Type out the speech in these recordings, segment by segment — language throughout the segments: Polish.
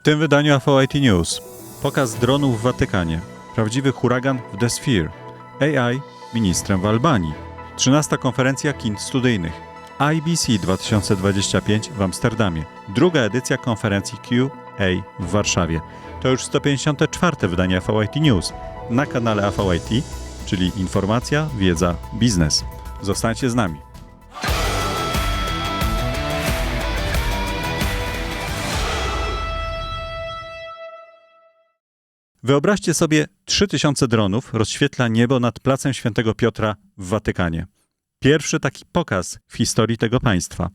W tym wydaniu AVIT News pokaz dronów w Watykanie, prawdziwy huragan w The Sphere, AI ministrem w Albanii, 13. konferencja kin studyjnych, IBC 2025 w Amsterdamie, druga edycja konferencji QA w Warszawie. To już 154. wydanie AVIT News na kanale AVIT, czyli informacja, wiedza, biznes. Zostańcie z nami. Wyobraźcie sobie 3000 dronów rozświetla niebo nad placem Świętego Piotra w Watykanie. Pierwszy taki pokaz w historii tego państwa.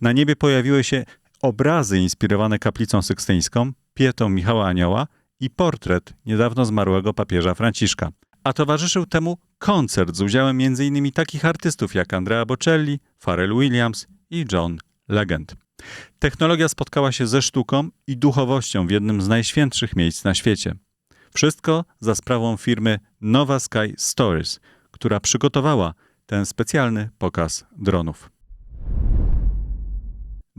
Na niebie pojawiły się obrazy inspirowane kaplicą sykstyńską, pietą Michała Anioła i portret niedawno zmarłego papieża Franciszka. A towarzyszył temu koncert z udziałem m.in. takich artystów jak Andrea Bocelli, Pharrell Williams i John Legend. Technologia spotkała się ze sztuką i duchowością w jednym z najświętszych miejsc na świecie. Wszystko za sprawą firmy Nova Sky Stories, która przygotowała ten specjalny pokaz dronów.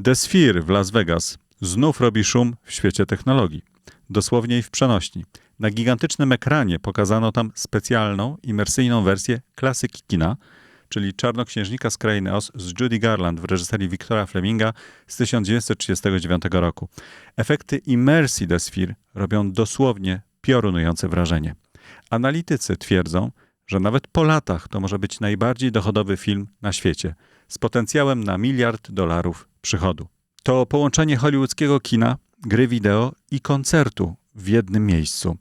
The Sphere w Las Vegas znów robi szum w świecie technologii. Dosłownie i w przenośni. Na gigantycznym ekranie pokazano tam specjalną, imersyjną wersję klasyki kina, czyli Czarnoksiężnika z Krainy Oz z Judy Garland w reżyserii Wiktora Fleminga z 1939 roku. Efekty imersji The Sphere robią dosłownie piorunujące wrażenie. Analitycy twierdzą, że nawet po latach to może być najbardziej dochodowy film na świecie, z potencjałem na miliard dolarów przychodu. To połączenie hollywoodzkiego kina, gry wideo i koncertu w jednym miejscu.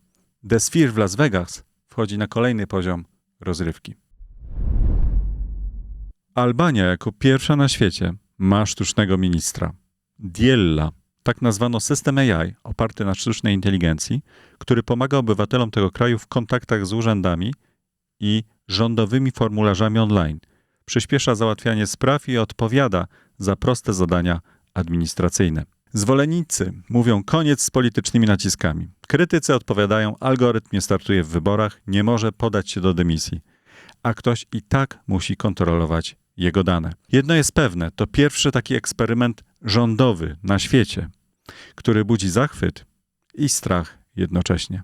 The Sphere w Las Vegas wchodzi na kolejny poziom rozrywki. Albania jako pierwsza na świecie ma sztucznego ministra. Diella, tak nazwano system AI oparty na sztucznej inteligencji, który pomaga obywatelom tego kraju w kontaktach z urzędami i rządowymi formularzami online. Przyspiesza załatwianie spraw i odpowiada za proste zadania administracyjne. Zwolennicy mówią koniec z politycznymi naciskami. Krytycy odpowiadają, algorytm nie startuje w wyborach, nie może podać się do dymisji, a ktoś i tak musi kontrolować jego dane. Jedno jest pewne, to pierwszy taki eksperyment rządowy na świecie, który budzi zachwyt i strach jednocześnie.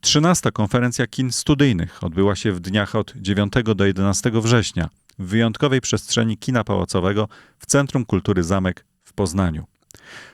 13. konferencja kin studyjnych odbyła się w dniach od 9 do 11 września w wyjątkowej przestrzeni kina pałacowego w Centrum Kultury Zamek w Poznaniu.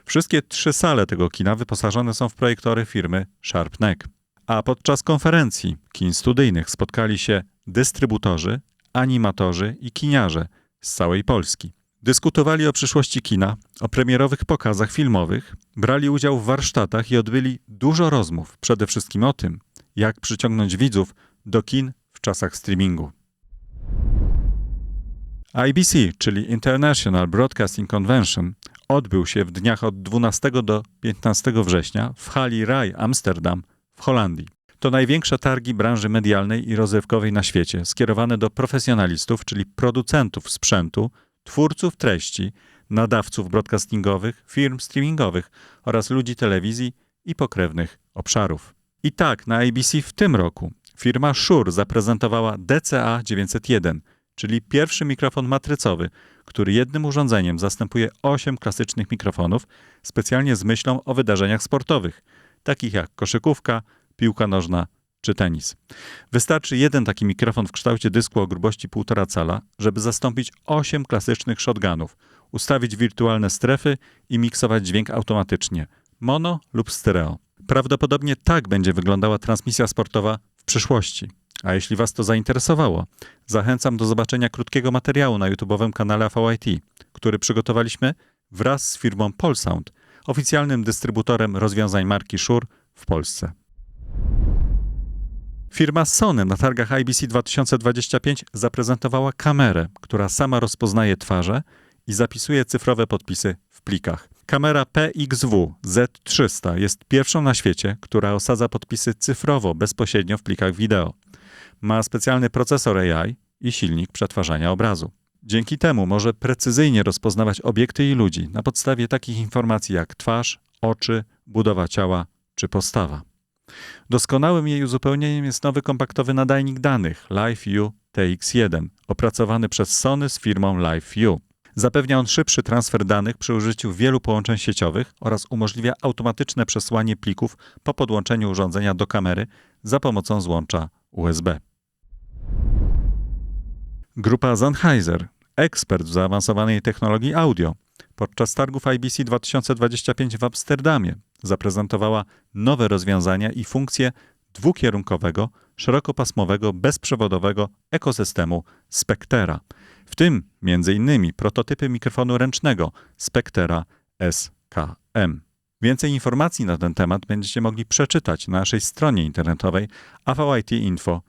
Wszystkie trzy sale tego kina wyposażone są w projektory firmy SharpNeck. A podczas konferencji kin studyjnych spotkali się dystrybutorzy, animatorzy i kiniarze z całej Polski. Dyskutowali o przyszłości kina, o premierowych pokazach filmowych, brali udział w warsztatach i odbyli dużo rozmów, przede wszystkim o tym, jak przyciągnąć widzów do kin w czasach streamingu. IBC, czyli International Broadcasting Convention, odbył się w dniach od 12 do 15 września w hali RAI Amsterdam w Holandii. To największe targi branży medialnej i rozrywkowej na świecie, skierowane do profesjonalistów, czyli producentów sprzętu, twórców treści, nadawców broadcastingowych, firm streamingowych oraz ludzi telewizji i pokrewnych obszarów. I tak na ABC w tym roku firma Shure zaprezentowała DCA 901, czyli pierwszy mikrofon matrycowy, który jednym urządzeniem zastępuje 8 klasycznych mikrofonów, specjalnie z myślą o wydarzeniach sportowych, takich jak koszykówka, piłka nożna czy tenis. Wystarczy jeden taki mikrofon w kształcie dysku o grubości 1,5 cala, żeby zastąpić 8 klasycznych shotgunów, ustawić wirtualne strefy i miksować dźwięk automatycznie, mono lub stereo. Prawdopodobnie tak będzie wyglądała transmisja sportowa w przyszłości. A jeśli Was to zainteresowało, zachęcam do zobaczenia krótkiego materiału na YouTube'owym kanale AVIT, który przygotowaliśmy wraz z firmą Polsound, oficjalnym dystrybutorem rozwiązań marki Shure w Polsce. Firma Sony na targach IBC 2025 zaprezentowała kamerę, która sama rozpoznaje twarze i zapisuje cyfrowe podpisy w plikach. Kamera PXW Z300 jest pierwszą na świecie, która osadza podpisy cyfrowo bezpośrednio w plikach wideo. Ma specjalny procesor AI i silnik przetwarzania obrazu. Dzięki temu może precyzyjnie rozpoznawać obiekty i ludzi na podstawie takich informacji jak twarz, oczy, budowa ciała czy postawa. Doskonałym jej uzupełnieniem jest nowy kompaktowy nadajnik danych LiveView TX1, opracowany przez Sony z firmą LiveView. Zapewnia on szybszy transfer danych przy użyciu wielu połączeń sieciowych oraz umożliwia automatyczne przesyłanie plików po podłączeniu urządzenia do kamery za pomocą złącza USB. Grupa Sennheiser, ekspert w zaawansowanej technologii audio, podczas targów IBC 2025 w Amsterdamie zaprezentowała nowe rozwiązania i funkcje dwukierunkowego, szerokopasmowego, bezprzewodowego ekosystemu Spectera, w tym m.in. prototypy mikrofonu ręcznego Spectera SKM. Więcej informacji na ten temat będziecie mogli przeczytać na naszej stronie internetowej avlitinfo.pl.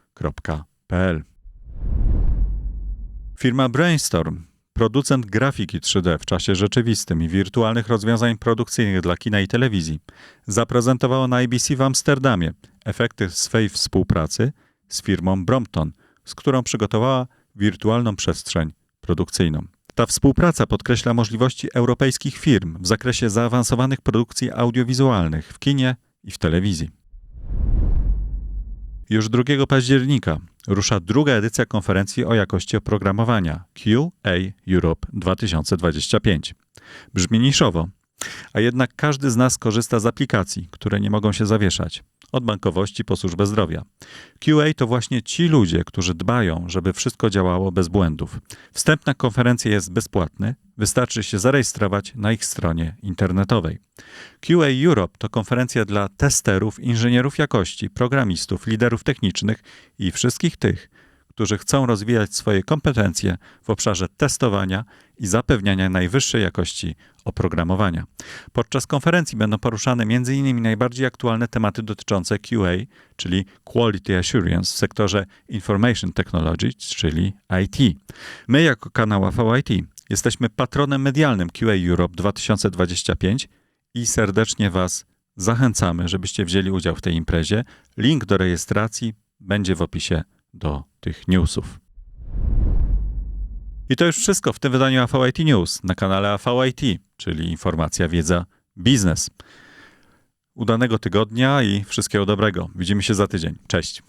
Firma Brainstorm, producent grafiki 3D w czasie rzeczywistym i wirtualnych rozwiązań produkcyjnych dla kina i telewizji, zaprezentowała na IBC w Amsterdamie efekty swej współpracy z firmą Brompton, z którą przygotowała wirtualną przestrzeń produkcyjną. Ta współpraca podkreśla możliwości europejskich firm w zakresie zaawansowanych produkcji audiowizualnych w kinie i w telewizji. Już 2 października rusza druga edycja konferencji o jakości oprogramowania QA Europe 2025. Brzmi niszowo, a jednak każdy z nas korzysta z aplikacji, które nie mogą się zawieszać od bankowości po służbę zdrowia. QA to właśnie ci ludzie, którzy dbają, żeby wszystko działało bez błędów. Wstęp na konferencję jest bezpłatny, wystarczy się zarejestrować na ich stronie internetowej. QA Europe to konferencja dla testerów, inżynierów jakości, programistów, liderów technicznych i wszystkich tych, którzy chcą rozwijać swoje kompetencje w obszarze testowania i zapewniania najwyższej jakości oprogramowania. Podczas konferencji będą poruszane m.in. najbardziej aktualne tematy dotyczące QA, czyli Quality Assurance w sektorze Information Technology, czyli IT. My jako kanał AVIT jesteśmy patronem medialnym QA Europe 2025 i serdecznie Was zachęcamy, żebyście wzięli udział w tej imprezie. Link do rejestracji będzie w opisie do tych newsów. I to już wszystko w tym wydaniu AVIT News na kanale AVIT, czyli informacja, wiedza, biznes. Udanego tygodnia i wszystkiego dobrego. Widzimy się za tydzień. Cześć.